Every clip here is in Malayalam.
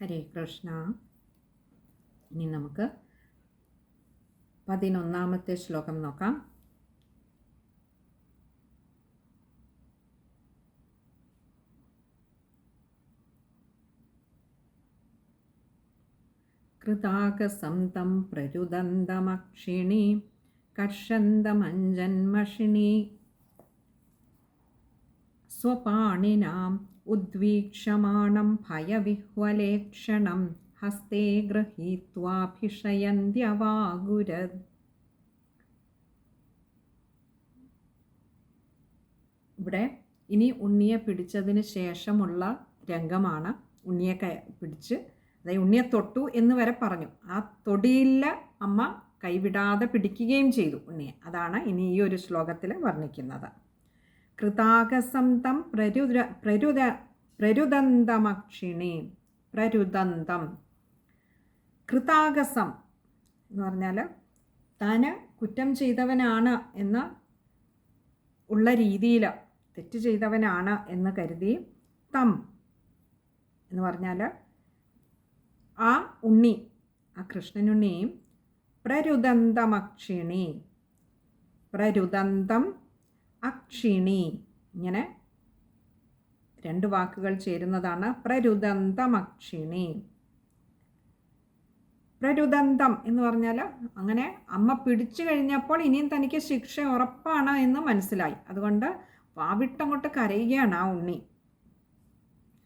ഹരേ കൃഷ്ണ. ഇനി നമുക്ക് പതിനൊന്നാമത്തെ ശ്ലോകം നോക്കാം. കൃതാകസം തം പ്രരുദന്തമക്ഷിണി കർഷന്തമഞ്ജന്മഷിണി സ്വപാണിനാം उद्वीक्षमाणं भयविह्वलेक्षणं हस्ते गृहीत्वाभिषयन्त्यवागुरत् ഇവിടെ ഇനി ഉണ്ണിയെ പിടിച്ചതിന് ശേഷമുള്ള രംഗമാണ് ഉണ്ണിയെ കൈ പിടിച്ച് അതായത് ഉണ്ണിയെ തൊട്ടു എന്ന് വരെ പറഞ്ഞു ആ തൊടിയില്ല അമ്മ കൈവിടാതെ പിടിക്കുകയും ചെയ്തു ഉണ്ണിയെ അതാണ് ഇനി ഈ ഒരു ശ്ലോകത്തിൽ വർണ്ണിക്കുന്നത് കൃതാകസം തം പ്രരുദ പ്രരുദന്തമക്ഷിണി പ്രരുദന്തം. കൃതാകസം എന്ന് പറഞ്ഞാൽ താന് കുറ്റം ചെയ്തവനാണ് എന്ന് ഉള്ള രീതിയിൽ തെറ്റ് ചെയ്തവനാണ് എന്ന് കരുതി തം എന്ന് പറഞ്ഞാൽ ആ ഉണ്ണി ആ കൃഷ്ണനുണ്ണിയും പ്രരുദന്തമക്ഷിണി. പ്രരുദന്തം അക്ഷിണി. ഇങ്ങനെ രണ്ട് വാക്കുകൾ ചേരുന്നതാണ്. പ്രരുദന്തം അക്ഷിണി. പ്രരുദന്തം എന്ന് പറഞ്ഞാൽ അങ്ങനെ അമ്മ പിടിച്ചു കഴിഞ്ഞപ്പോൾ ഇനിയും തനിക്ക് ശിക്ഷ ഉറപ്പാണ് എന്ന് മനസ്സിലായി. അതുകൊണ്ട് വാവിട്ടങ്ങോട്ട് കരയുകയാണ് ആ ഉണ്ണി.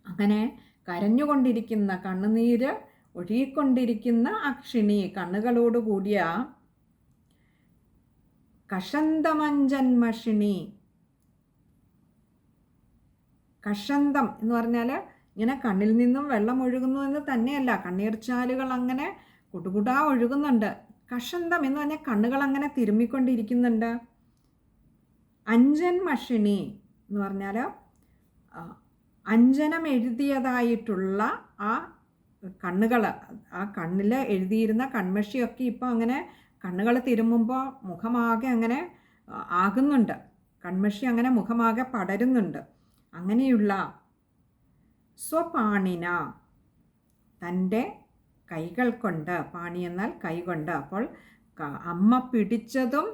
അങ്ങനെ കരഞ്ഞുകൊണ്ടിരിക്കുന്ന കണ്ണുനീര് ഒഴുകിക്കൊണ്ടിരിക്കുന്ന അക്ഷിണി കണ്ണുകളോട് കൂടിയ കഷന്തമഞ്ജന്മഷിണി കഷന്തം എന്ന് പറഞ്ഞാൽ ഇങ്ങനെ കണ്ണിൽ നിന്നും വെള്ളം ഒഴുകുന്നു എന്ന് തന്നെയല്ല. കണ്ണീർച്ചാലുകൾ അങ്ങനെ കുടുകുടാ ഒഴുകുന്നുണ്ട്. കഷന്തം എന്ന് പറഞ്ഞാൽ കണ്ണുകൾ അങ്ങനെ തിരുമ്മിക്കൊണ്ടിരിക്കുന്നുണ്ട്. അഞ്ജൻ മഷിണി എന്ന് പറഞ്ഞാൽ അഞ്ജനം എഴുതിയതായിട്ടുള്ള ആ കണ്ണുകൾ ആ കണ്ണിൽ എഴുതിയിരുന്ന കൺമഷിയൊക്കെ ഇപ്പോൾ അങ്ങനെ കണ്ണുകൾ തിരുമുമ്പോൾ മുഖമാകെ അങ്ങനെ ആകുന്നുണ്ട്. കൺമഷി അങ്ങനെ മുഖമാകെ പടരുന്നുണ്ട്. അങ്ങനെയുള്ള സ്വപാണിന തന്റെ കൈകൾ കൊണ്ട് പാണി എന്നാൽ കൈകൊണ്ട് അപ്പോൾ അമ്മ പിടിച്ചതും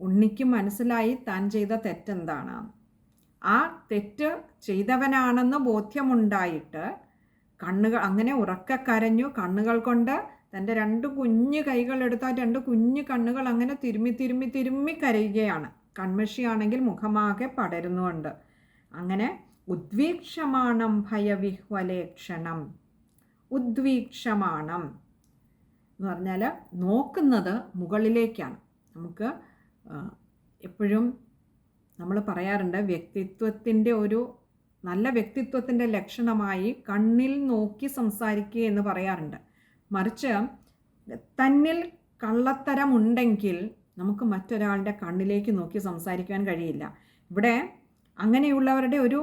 ഉണ്ണിക്ക് മനസ്സിലായി താൻ ചെയ്ത തെറ്റെന്താണ്? ആ തെറ്റ് ചെയ്തവനാണെന്ന് ബോധ്യമുണ്ടായിട്ട് കണ്ണുകൾ അങ്ങനെ ഉറക്ക കരഞ്ഞു കണ്ണുകൾ കൊണ്ട് തന്റെ രണ്ട് കുഞ്ഞു കൈകൾ ആ രണ്ട് കുഞ്ഞു കണ്ണുകൾ അങ്ങനെ തിരുമ്മി തിരുമ്മി തിരുമ്മി കരയുകയാണ്. കൺമഷിയാണെങ്കിൽ മുഖമാകെ പടരുന്നുണ്ട്. അങ്ങനെ ഉദ്വീക്ഷമാണം ഭയവിഹ്വലേക്ഷണം ഉദ്വീക്ഷമാണം എന്ന് പറഞ്ഞാൽ നോക്കുന്നത് മുകളിലേക്കാണ്. നമുക്ക് എപ്പോഴും നമ്മൾ പറയാറുണ്ട് വ്യക്തിത്വത്തിന്റെ ഒരു നല്ല വ്യക്തിത്വത്തിന്റെ ലക്ഷണമായി കണ്ണിൽ നോക്കി സംസാരിക്കുക എന്ന് പറയാറുണ്ട്. മറിച്ച് തന്നിൽ കള്ളത്തരമുണ്ടെങ്കിൽ നമുക്ക് മറ്റൊരാളുടെ കണ്ണിലേക്ക് നോക്കി സംസാരിക്കാൻ കഴിയില്ല. ഇവിടെ അങ്ങനെയുള്ളവരുടെ ഒരു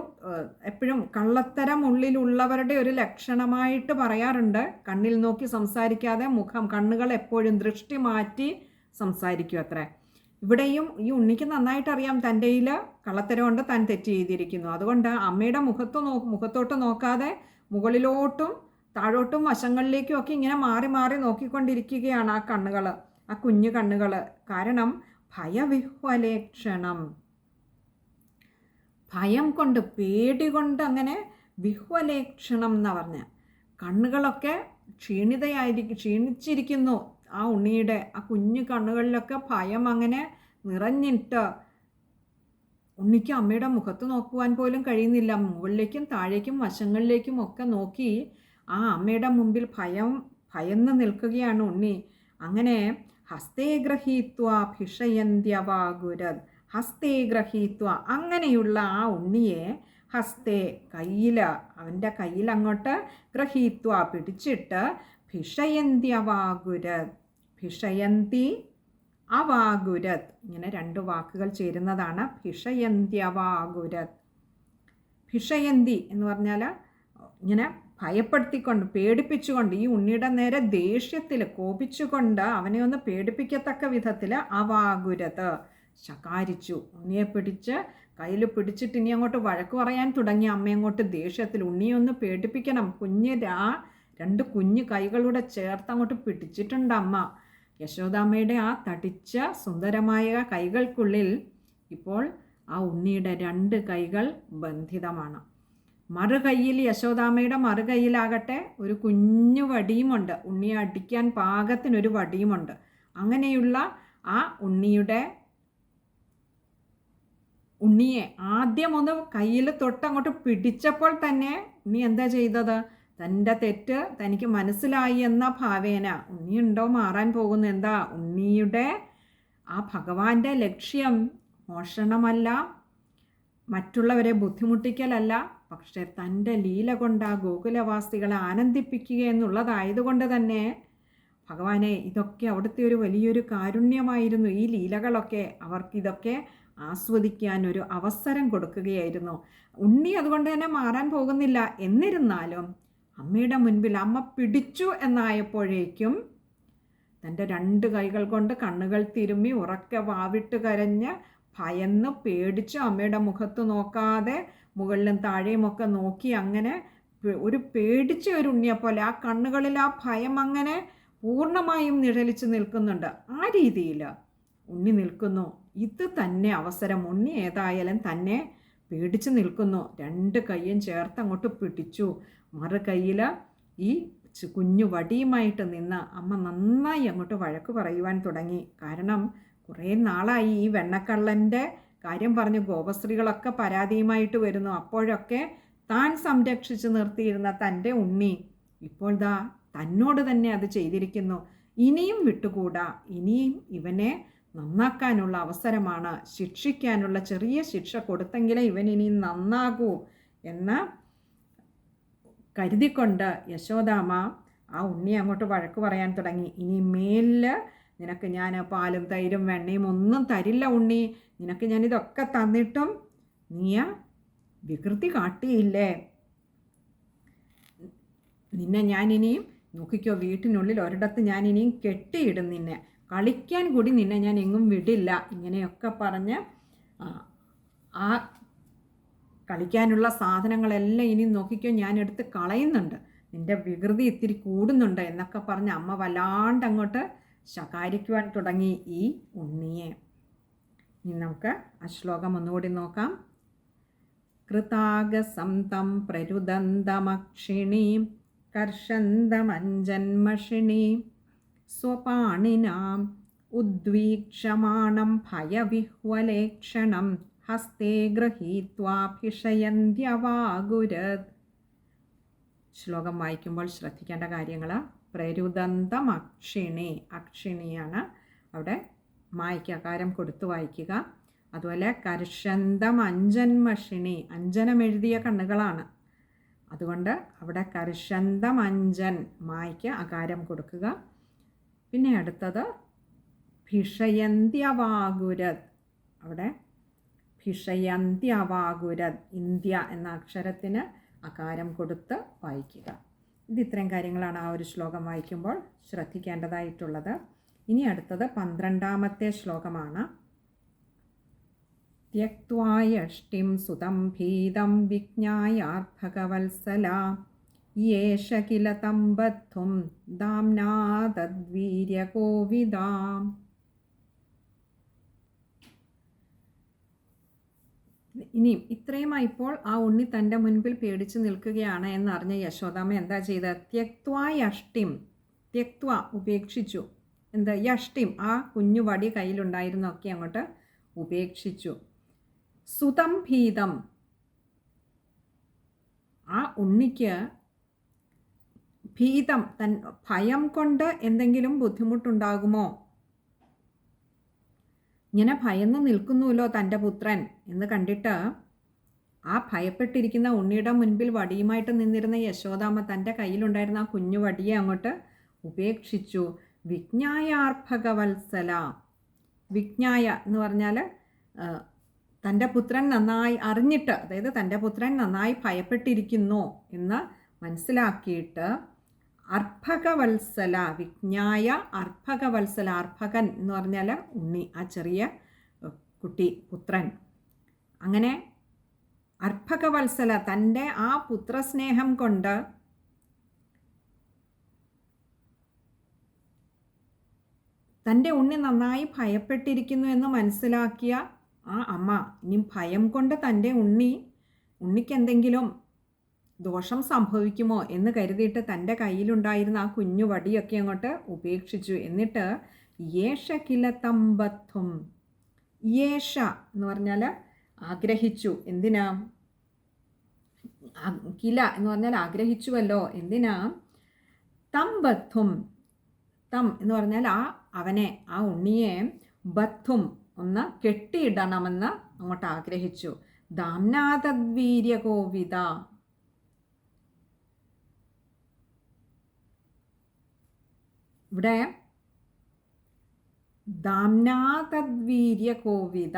എപ്പോഴും കള്ളത്തരം ഉള്ളിലുള്ളവരുടെ ഒരു ലക്ഷണമായിട്ട് പറയാറുണ്ട്. കണ്ണിൽ നോക്കി സംസാരിക്കാതെ മുഖം കണ്ണുകൾ എപ്പോഴും ദൃഷ്ടി മാറ്റി സംസാരിക്കും അത്രേ. ഇവിടെയും ഈ ഉണ്ണിക്ക് നന്നായിട്ട് അറിയാം തന്റെ കയ്യിൽ കള്ളത്തരം കൊണ്ട് താൻ തെറ്റ് ചെയ്തിരിക്കുന്നു. അതുകൊണ്ട് അമ്മയുടെ മുഖത്ത് നോ മുഖത്തോട്ട് നോക്കാതെ മുകളിലോട്ടും താഴോട്ടും വശങ്ങളിലേക്കും ഒക്കെ ഇങ്ങനെ മാറി മാറി നോക്കിക്കൊണ്ടിരിക്കുകയാണ് ആ കണ്ണുകൾ ആ കുഞ്ഞു കണ്ണുകൾ കാരണം ഭയവിഹ്വലേക്ഷണം ഭയം കൊണ്ട് പേടി കൊണ്ട് അങ്ങനെ വിഹ്വലേക്ഷണം എന്ന് പറഞ്ഞ. കണ്ണുകളൊക്കെ ക്ഷീണിതയായിരിക്കും ക്ഷീണിച്ചിരിക്കുന്നു. ആ ഉണ്ണിയുടെ ആ കുഞ്ഞു കണ്ണുകളിലൊക്കെ ഭയം അങ്ങനെ നിറഞ്ഞിട്ട് ഉണ്ണിക്ക് അമ്മയുടെ മുഖത്ത് നോക്കുവാൻ പോലും കഴിയുന്നില്ല. മുകളിലേക്കും താഴേക്കും വശങ്ങളിലേക്കും ഒക്കെ നോക്കി ആ അമ്മയുടെ മുമ്പിൽ ഭയം ഭയന്ന് നിൽക്കുകയാണ് ഉണ്ണി. അങ്ങനെ ഹസ്തേ ഗ്രഹീത്വ ഭിഷയന്ത്യവാഗുരത് ഹസ്തേ ഗ്രഹീത്വ. അങ്ങനെയുള്ള ആ ഉണ്ണിയെ ഹസ്തേ കയ്യിൽ അവന്റെ കയ്യിൽ അങ്ങോട്ട് ഗ്രഹീത്വ പിടിച്ചിട്ട് ഭിഷയന്ത്യവാഗുരത് ഭിഷയന്തി അവാഗുരത് ഇങ്ങനെ രണ്ട് വാക്കുകൾ ചേരുന്നതാണ് ഭിഷയന്ത്യവാഗുരത് ഭിഷയന്തി എന്ന് പറഞ്ഞാൽ ഇങ്ങനെ ഭയപ്പെടുത്തിക്കൊണ്ട് പേടിപ്പിച്ചുകൊണ്ട് ഈ ഉണ്ണിയുടെ നേരെ ദേഷ്യത്തിൽ കോപിച്ചുകൊണ്ട് അവനെ ഒന്ന് പേടിപ്പിക്കത്തക്ക വിധത്തിൽ അവാകുരത്. ശകാരിച്ചു. ഉണ്ണിയെ പിടിച്ച് കയ്യിൽ പിടിച്ചിട്ട് ഇനി അങ്ങോട്ട് വഴക്ക് പറയാൻ തുടങ്ങി. അമ്മ അങ്ങോട്ട് ദേഷ്യത്തിൽ ഉണ്ണിയൊന്ന് പേടിപ്പിക്കണം. കുഞ്ഞ് രാ രണ്ട് കുഞ്ഞു കൈകളൂടെ ചേർത്ത് അങ്ങോട്ട് പിടിച്ചിട്ടുണ്ട് അമ്മ. യശോദാമ്മയുടെ ആ തടിച്ച സുന്ദരമായ കൈകൾക്കുള്ളിൽ ഇപ്പോൾ ആ ഉണ്ണിയുടെ രണ്ട് കൈകൾ ബന്ധിതമാണ്. മറുകൈയിൽ യശോദാമ്മയുടെ മറുകൈയിലാകട്ടെ ഒരു കുഞ്ഞു വടിയുമുണ്ട്. ഉണ്ണിയെ അടിക്കാൻ പാകത്തിനൊരു വടിയുമുണ്ട്. അങ്ങനെയുള്ള ആ ഉണ്ണിയുടെ ഉണ്ണിയെ ആദ്യം ഒന്ന് കയ്യിൽ തൊട്ടങ്ങോട്ട് പിടിച്ചപ്പോൾ തന്നെ ഉണ്ണി എന്താ ചെയ്തത്? തന്റെ തെറ്റ് തനിക്ക് മനസ്സിലായി എന്ന ഭാവേന ഉണ്ണിയുണ്ടോ മാറാൻ പോകുന്നു. എന്താ? ഉണ്ണിയുടെ ആ ഭഗവാന്റെ ലക്ഷ്യം മോഷണമല്ല മറ്റുള്ളവരെ ബുദ്ധിമുട്ടിക്കലല്ല പക്ഷേ തന്റെ ലീല കൊണ്ട് ആ ഗോകുലവാസികളെ ആനന്ദിപ്പിക്കുക എന്നുള്ളതായതുകൊണ്ട് തന്നെ ഭഗവാനെ ഇതൊക്കെ അവിടുത്തെ ഒരു വലിയൊരു കാരുണ്യമായിരുന്നു. ഈ ലീലകളൊക്കെ അവർക്കിതൊക്കെ ആസ്വദിക്കാൻ ഒരു അവസരം കൊടുക്കുകയായിരുന്നു. ഉണ്ണി അതുകൊണ്ട് തന്നെ മാറാൻ പോകുന്നില്ല. എന്നിരുന്നാലും അമ്മയുടെ മുൻപിൽ അമ്മ പിടിച്ചു എന്നായപ്പോഴേക്കും തന്റെ രണ്ട് കൈകൾ കൊണ്ട് കണ്ണുകൾ തിരുമ്മി ഉറക്കെ വാവിട്ട് കരഞ്ഞ് ഭയന്ന് പേടിച്ച് അമ്മയുടെ മുഖത്ത് നോക്കാതെ മുകളിലും താഴെയുമൊക്കെ നോക്കി അങ്ങനെ ഒരു പേടിച്ച ഒരു ഉണ്ണിയെ പോലെ ആ കണ്ണുകളിൽ ആ ഭയം അങ്ങനെ പൂർണമായും നിഴലിച്ച് നിൽക്കുന്നുണ്ട്. ആ രീതിയിൽ ഉണ്ണി നിൽക്കുന്നു. ഇത് തന്നെ അവസരം. ഉണ്ണി ഏതായാലും തന്നെ പേടിച്ച് നിൽക്കുന്നു. രണ്ട് കൈയും ചേർത്ത് അങ്ങോട്ട് പിടിച്ചു. മറു കയ്യിൽ ഈ കുഞ്ഞു വടിയുമായിട്ട് നിന്ന് അമ്മ നന്നായി അങ്ങോട്ട് വഴക്ക് പറയുവാൻ തുടങ്ങി. കാരണം കുറേ നാളായി ഈ വെണ്ണക്കള്ളന്റെ കാര്യം പറഞ്ഞു ഗോപസ്ത്രീകളൊക്കെ പരാതിയുമായിട്ട് വരുന്നു. അപ്പോഴൊക്കെ താൻ സംരക്ഷിച്ചു നിർത്തിയിരുന്ന തന്റെ ഉണ്ണി ഇപ്പോൾ ദാ തന്നോട് തന്നെ അത് ചെയ്തിരിക്കുന്നു. ഇനിയും വിട്ടുകൂടാ. ഇനിയും ഇവനെ നന്നാക്കാനുള്ള അവസരമാണ്. ശിക്ഷിക്കാനുള്ള ചെറിയ ശിക്ഷ കൊടുത്തെങ്കിലേ ഇവൻ ഇനി നന്നാകൂ എന്ന് കരുതിക്കൊണ്ട് യശോദാമ ആ ഉണ്ണി അങ്ങോട്ട് വഴക്ക് പറയാൻ തുടങ്ങി. ഇനി മേലിൽ നിനക്ക് ഞാൻ പാലും തൈരും വെണ്ണയും ഒന്നും തരില്ല ഉണ്ണി. നിനക്ക് ഞാൻ ഇതൊക്കെ തന്നിട്ടും നീയ വികൃതി കാട്ടിയില്ലേ? നിന്നെ ഞാൻ ഇനിയും നോക്കിക്കോ വീട്ടിനുള്ളിൽ ഒരിടത്ത് ഞാൻ ഇനിയും കെട്ടിയിടും നിന്നെ. കളിക്കാൻ കൂടി നിന്നെ ഞാൻ എങ്ങും വിടില്ല. ഇങ്ങനെയൊക്കെ പറഞ്ഞ് ആ കളിക്കാനുള്ള സാധനങ്ങളെല്ലാം ഇനി നോക്കിക്കോ ഞാൻ എടുത്ത് കളയുന്നുണ്ട്. നിന്റെ വികൃതി ഇത്തിരി കൂടുന്നുണ്ട് എന്നൊക്കെ പറഞ്ഞ് അമ്മ വല്ലാണ്ട് അങ്ങോട്ട് ശകാരിക്കുവാൻ തുടങ്ങി ഈ ഉണ്ണിയെ. ഇനി നമുക്ക് ആ ശ്ലോകം ഒന്നുകൂടി നോക്കാം. കൃതാഗസം തം പ്രരുദന്തമക്ഷിണീം കർഷന്തമഞ്ജന്മഷിണീം സ്വപാണിനാം ഉദ്വീക്ഷമാണം ഭയവിഹ്വലേക്ഷണം ഹസ്തേ ഗൃഹീത്വാഭിഷയന്ത്യവാഗുരത് ശ്ലോകം വായിക്കുമ്പോൾ ശ്രദ്ധിക്കേണ്ട കാര്യങ്ങൾ പ്രരുദന്തം അക്ഷിണി അക്ഷിണിയാണ്. അവിടെ മായ്ക്ക് അകാരം കൊടുത്തു വായിക്കുക. അതുപോലെ കർഷന്തം അഞ്ജന്മഷിണി അഞ്ജനം എഴുതിയ കണ്ണുകളാണ്. അതുകൊണ്ട് അവിടെ കർഷന്തം അഞ്ജൻ മായ്ക്ക് അകാരം കൊടുക്കുക. പിന്നെ അടുത്തത് ഭിഷയന്ത്യവാകുരത് അവിടെ ഭിഷയന്ത്യവാകുരത് ഇന്ത്യ എന്ന അക്ഷരത്തിന് അകാരം കൊടുത്ത് വായിക്കുക. ഇത് ഇത്രയും കാര്യങ്ങളാണ് ആ ഒരു ശ്ലോകം വായിക്കുമ്പോൾ ശ്രദ്ധിക്കേണ്ടതായിട്ടുള്ളത് ഇനി അടുത്തത് പന്ത്രണ്ടാമത്തെ ശ്ലോകമാണ് त्यक्त्वायष्टिं सुतं भीतं विज्ञायार्भगवत्सला येष किल तं बद्धुं दाम्ना तद्वीर्यकोविदाम् ഇനിയും ഇത്രയുമായി ഇപ്പോൾ ആ ഉണ്ണി തന്റെ മുൻപിൽ പേടിച്ചു നിൽക്കുകയാണ് എന്നറിഞ്ഞ യശോദാമ്മ എന്താ ചെയ്ത? ത്യക്വ യഷ്ടിം. ത്യക്വ ഉപേക്ഷിച്ചു. എന്താ? യഷ്ടിം. ആ കുഞ്ഞു വടി കയ്യിലുണ്ടായിരുന്നൊക്കെ അങ്ങോട്ട് ഉപേക്ഷിച്ചു. സുതം ഭീതം. ആ ഉണ്ണിക്ക് ഭീതം. തൻ ഭയം കൊണ്ട് എന്തെങ്കിലും ബുദ്ധിമുട്ടുണ്ടാകുമോ? ഇങ്ങനെ ഭയന്ന് നിൽക്കുന്നുവല്ലോ തന്റെ പുത്രൻ എന്ന് കണ്ടിട്ട് ആ ഭയപ്പെട്ടിരിക്കുന്ന ഉണ്ണിയുടെ മുൻപിൽ വടിയുമായിട്ട് നിന്നിരുന്ന യശോദാമ്മ തന്റെ കയ്യിലുണ്ടായിരുന്ന ആ കുഞ്ഞു വടിയെ അങ്ങോട്ട് ഉപേക്ഷിച്ചു. വിജ്ഞായാർഭകവത്സല. വിജ്ഞായ എന്ന് പറഞ്ഞാൽ തന്റെ പുത്രൻ നന്നായി അറിഞ്ഞിട്ട് അതായത് തന്റെ പുത്രൻ നന്നായി ഭയപ്പെട്ടിരിക്കുന്നു എന്ന് മനസ്സിലാക്കിയിട്ട് അർഭകവത്സല വിജ്ഞായ അർഭകവത്സല അർഭകൻ എന്ന് പറഞ്ഞാൽ ഉണ്ണി ആ ചെറിയ കുട്ടി പുത്രൻ. അങ്ങനെ അർഭകവത്സല തന്റെ ആ പുത്രസ്നേഹം കൊണ്ട് തന്റെ ഉണ്ണി നന്നായി ഭയപ്പെട്ടിരിക്കുന്നു എന്ന് മനസ്സിലാക്കിയ ആ അമ്മ ഇനി ഭയം കൊണ്ട് തന്റെ ഉണ്ണി ഉണ്ണിക്ക് എന്തെങ്കിലും ദോഷം സംഭവിക്കുമോ എന്ന് കരുതിയിട്ട് തന്റെ കയ്യിലുണ്ടായിരുന്ന ആ കുഞ്ഞു വടിയൊക്കെ അങ്ങോട്ട് ഉപേക്ഷിച്ചു. എന്നിട്ട് യേശ കിലത്തമ്പത്വം യേശ എന്ന് പറഞ്ഞാൽ ആഗ്രഹിച്ചു. എന്തിനാ? കില എന്ന് പറഞ്ഞാൽ ആഗ്രഹിച്ചുവല്ലോ. എന്തിനാ? തമ്പത്വം തം എന്ന് പറഞ്ഞാൽ ആ അവനെ ആ ഉണ്ണിയെ ബത്വം ഒന്ന് കെട്ടിയിടണമെന്ന് അങ്ങോട്ട് ആഗ്രഹിച്ചു. ദാംനാഥദ്വീര്യകോവിത ഇവിടെ ദാംനാതദ്വീര്യ കോവിത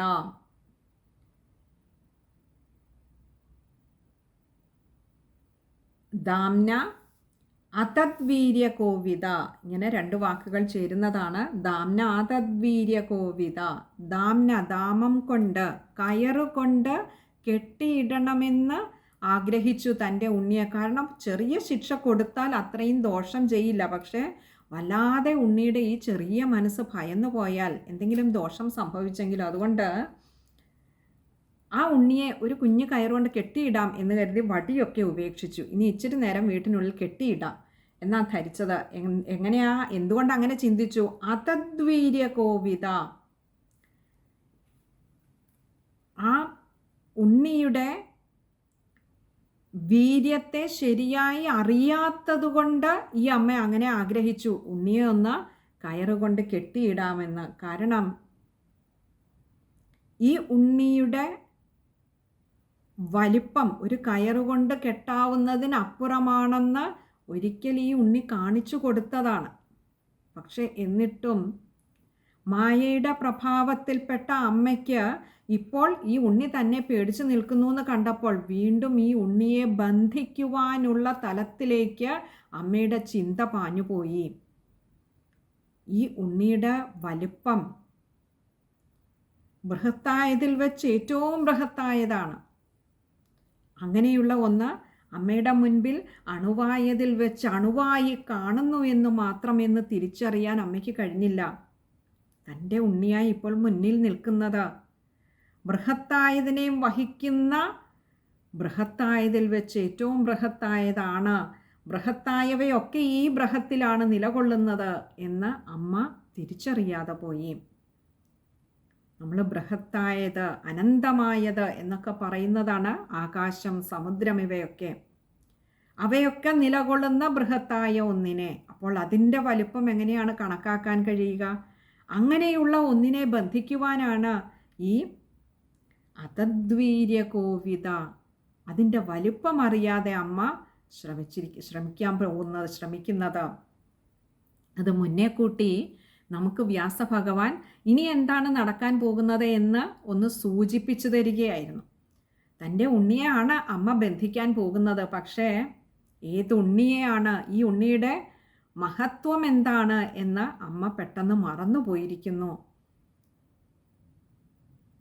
ദാംന അതദ്വീര്യ കോവിത ഇങ്ങനെ രണ്ട് വാക്കുകൾ ചേരുന്നതാണ്. ദാംന അതദ്വീര്യ കോവിത ദാംന ദാമം കൊണ്ട് കയറുകൊണ്ട് കെട്ടിയിടണമെന്ന് ആഗ്രഹിച്ചു തന്റെ ഉണ്ണിയെ. കാരണം ചെറിയ ശിക്ഷ കൊടുത്താൽ അത്രയും ദോഷം ചെയ്യില്ല. പക്ഷേ വല്ലാതെ ഉണ്ണിയുടെ ഈ ചെറിയ മനസ്സ് ഭയന്നു പോയാൽ എന്തെങ്കിലും ദോഷം സംഭവിച്ചെങ്കിലും അതുകൊണ്ട് ആ ഉണ്ണിയെ ഒരു കുഞ്ഞു കയറുകൊണ്ട് കെട്ടിയിടാം എന്ന് കരുതി വടിയൊക്കെ ഉപേക്ഷിച്ചു. ഇനി ഇച്ചിരി നേരം വീട്ടിനുള്ളിൽ കെട്ടിയിടാം. എന്നാ ധരിച്ചത്? എങ്ങനെയാ? എന്തുകൊണ്ട് അങ്ങനെ ചിന്തിച്ചു? അതദ്വീര്യ കോവിത ആ ഉണ്ണിയുടെ വീര്യത്തെ ശരിയായി അറിയാത്തതുകൊണ്ട് ഈ അമ്മ അങ്ങനെ ആഗ്രഹിച്ചു. ഉണ്ണിയെ ഒന്ന് കയറുകൊണ്ട് കെട്ടിയിടാമെന്ന്. കാരണം ഈ ഉണ്ണിയുടെ വലിപ്പം ഒരു കയറുകൊണ്ട് കെട്ടാവുന്നതിനപ്പുറമാണെന്ന് ഒരിക്കൽ ഈ ഉണ്ണി കാണിച്ചു കൊടുത്തതാണ്. പക്ഷെ എന്നിട്ടും മായയുടെ പ്രഭാവത്തിൽപ്പെട്ട അമ്മയ്ക്ക് ഇപ്പോൾ ഈ ഉണ്ണി തന്നെ പേടിച്ചു നിൽക്കുന്നു എന്ന് കണ്ടപ്പോൾ വീണ്ടും ഈ ഉണ്ണിയെ ബന്ധിക്കുവാനുള്ള തലത്തിലേക്ക് അമ്മയുടെ ചിന്ത പാഞ്ഞുപോയി ഈ ഉണ്ണിയുടെ വലിപ്പം ബൃഹത്തായതിൽ വെച്ച് ഏറ്റവും ബൃഹത്തായതാണ്. അങ്ങനെയുള്ള ഒന്ന് അമ്മയുടെ മുൻപിൽ അണുവായതിൽ വെച്ച് അണുവായി കാണുന്നു എന്ന് മാത്രമെന്ന് തിരിച്ചറിയാൻ അമ്മയ്ക്ക് കഴിഞ്ഞില്ല. തന്റെ ഉണ്ണിയായി ഇപ്പോൾ മുന്നിൽ നിൽക്കുന്നത്. ബൃഹത്തായതിനെയും വഹിക്കുന്ന ബൃഹത്തായതിൽ വെച്ച് ഏറ്റവും ബൃഹത്തായതാണ്. ബൃഹത്തായവയൊക്കെ ഈ ബൃഹത്തിലാണ് നിലകൊള്ളുന്നത് എന്ന് അമ്മ തിരിച്ചറിയാതെ പോയി. നമ്മൾ ബൃഹത്തായത് അനന്തമായത് എന്നൊക്കെ പറയുന്നതാണ് ആകാശം സമുദ്രം ഇവയൊക്കെ. അവയൊക്കെ നിലകൊള്ളുന്ന ബൃഹത്തായ ഒന്നിനെ. അപ്പോൾ അതിന്റെ വലിപ്പം എങ്ങനെയാണ് കണക്കാക്കാൻ കഴിയുക? അങ്ങനെയുള്ള ഒന്നിനെ ബന്ധിക്കുവാനാണ് ഈ അതദ്വീര്യ കോവിത അതിന്റെ വലുപ്പം അറിയാതെ അമ്മ ശ്രമിച്ചിരിക്ക ശ്രമിക്കാൻ പോകുന്നത് ശ്രമിക്കുന്നത്. അത് മുന്നേ കൂട്ടി നമുക്ക് വ്യാസഭഗവാൻ ഇനി എന്താണ് നടക്കാൻ പോകുന്നത് എന്ന് ഒന്ന് സൂചിപ്പിച്ചു തരികയായിരുന്നു. തന്റെ ഉണ്ണിയെയാണ് അമ്മ ബന്ധിക്കാൻ പോകുന്നത്. പക്ഷേ ഏത് ഉണ്ണിയെയാണ്? ഈ ഉണ്ണിയുടെ മഹത്വം എന്താണ് എന്ന് അമ്മ പെട്ടെന്ന് മറന്നു പോയിരിക്കുന്നു.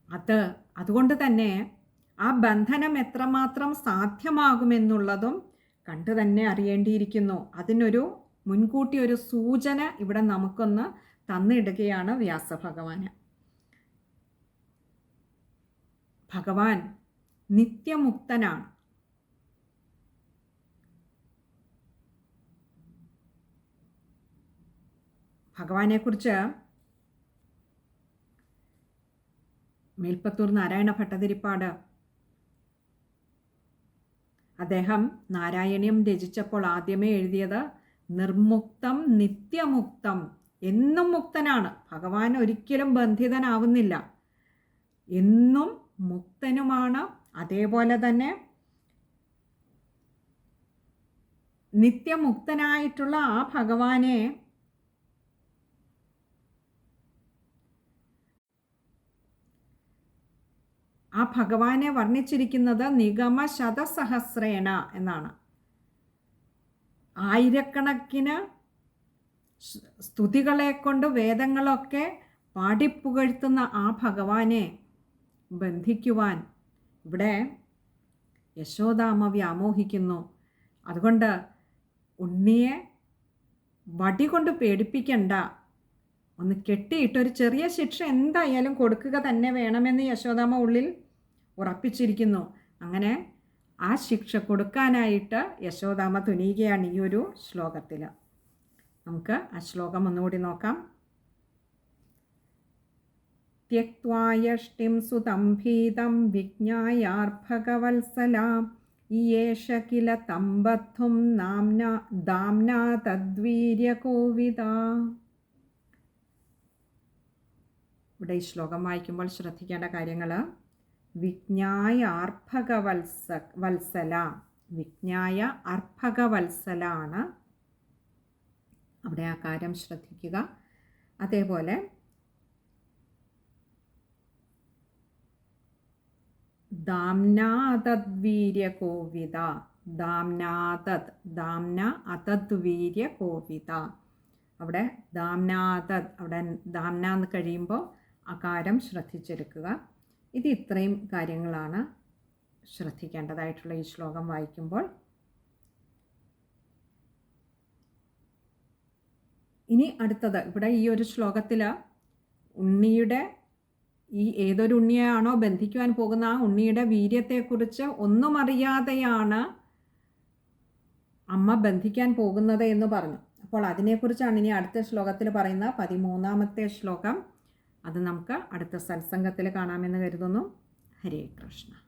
അത് അതുകൊണ്ട് തന്നെ ആ ബന്ധനം എത്രമാത്രം സാധ്യമാകുമെന്നുള്ളതും കണ്ടു തന്നെ അറിയേണ്ടിയിരിക്കുന്നു. അതിനൊരു മുൻകൂട്ടി ഒരു സൂചന ഇവിടെ നമുക്കൊന്ന് തന്നിടുകയാണ് വ്യാസഭഗവാന്. ഭഗവാൻ നിത്യമുക്തനാണ്. ഭഗവാനെക്കുറിച്ച് മേൽപ്പത്തൂർ നാരായണ ഭട്ടതിരിപ്പാട്. അദ്ദേഹം നാരായണീയം രചിച്ചപ്പോൾ ആദ്യമേ എഴുതിയത് നിർമുക്തം നിത്യമുക്തം എന്നും മുക്തനാണ്. ഭഗവാൻ ഒരിക്കലും ബന്ധിതനാവുന്നില്ല. എന്നും മുക്തനുമാണ്. അതേപോലെ തന്നെ നിത്യമുക്തനായിട്ടുള്ള ആ ഭഗവാനെ ആ ഭഗവാനെ വർണിച്ചിരിക്കുന്നത് നിഗമ ശതസഹസ്രേണ എന്നാണ്. ആയിരക്കണക്കിന് സ്തുതികളെ കൊണ്ട് വേദങ്ങളൊക്കെ പാടിപ്പുകഴ്ത്തുന്ന ആ ഭഗവാനെ ബന്ധിക്കുവാൻ ഇവിടെ യശോദാമ വ്യാമോഹിക്കുന്നു. അതുകൊണ്ട് ഉണ്ണിയെ വടി കൊണ്ട് പേടിപ്പിക്കണ്ട. ഒന്ന് കെട്ടിയിട്ട് ഒരു ചെറിയ ശിക്ഷ എന്തായാലും കൊടുക്കുക തന്നെ വേണമെന്ന് യശോദാമ ഉള്ളിൽ ഉറപ്പിച്ചിരിക്കുന്നു അങ്ങനെ ആ ശിക്ഷ കൊടുക്കാനായിട്ട് യശോദാമ്മ തുനിയുകയാണ് ഈ ഒരു ശ്ലോകത്തിൽ നമുക്ക് ആ ശ്ലോകം ഒന്നുകൂടി നോക്കാം त्यक्त्वायष्टिं सुतं भीतं विज्ञायार्भगवत्सलां इयेष किल तं बद्धुं नाम्ना दाम्ना തദ്വീര്യകോവിത ഇവിടെ ഈ ശ്ലോകം വായിക്കുമ്പോൾ ശ്രദ്ധിക്കേണ്ട കാര്യങ്ങൾ വിജ്ഞായ അർഭകവത്സ വത്സല. വിജ്ഞായ അർഭകവത്സലാണ് അവിടെ ആ കാര്യം ശ്രദ്ധിക്കുക. അതേപോലെ ദാംനാതദ്വീര്യകോവിത ദാംനാതത് ദാംന അതദ്വീര്യകോവിത അവിടെ ദാംനാതത് അവിടെ ദാംന എന്ന് കഴിയുമ്പോൾ അകാരം ശ്രദ്ധിച്ചെടുക്കുക. ഇത് ഇത്രയും കാര്യങ്ങളാണ് ശ്രദ്ധിക്കേണ്ടതായിട്ടുള്ള ഈ ശ്ലോകം വായിക്കുമ്പോൾ. ഇനി അടുത്തത് ഇവിടെ ഈ ഒരു ശ്ലോകത്തിൽ ഉണ്ണിയുടെ ഈ ഏതൊരു ഉണ്ണിയാണോ ബന്ധിക്കുവാൻ പോകുന്ന ആ ഉണ്ണിയുടെ വീര്യത്തെക്കുറിച്ച് ഒന്നും അറിയാതെയാണ് അമ്മ ബന്ധിക്കാൻ പോകുന്നത് എന്ന് പറഞ്ഞു. അപ്പോൾ അതിനെക്കുറിച്ചാണ് ഇനി അടുത്ത ശ്ലോകത്തിൽ പറയുന്ന പതിമൂന്നാമത്തെ ശ്ലോകം. അത് നമുക്ക് അടുത്ത സത്സംഗത്തിൽ കാണാമെന്ന് കരുതുന്നു. ഹരേ കൃഷ്ണ.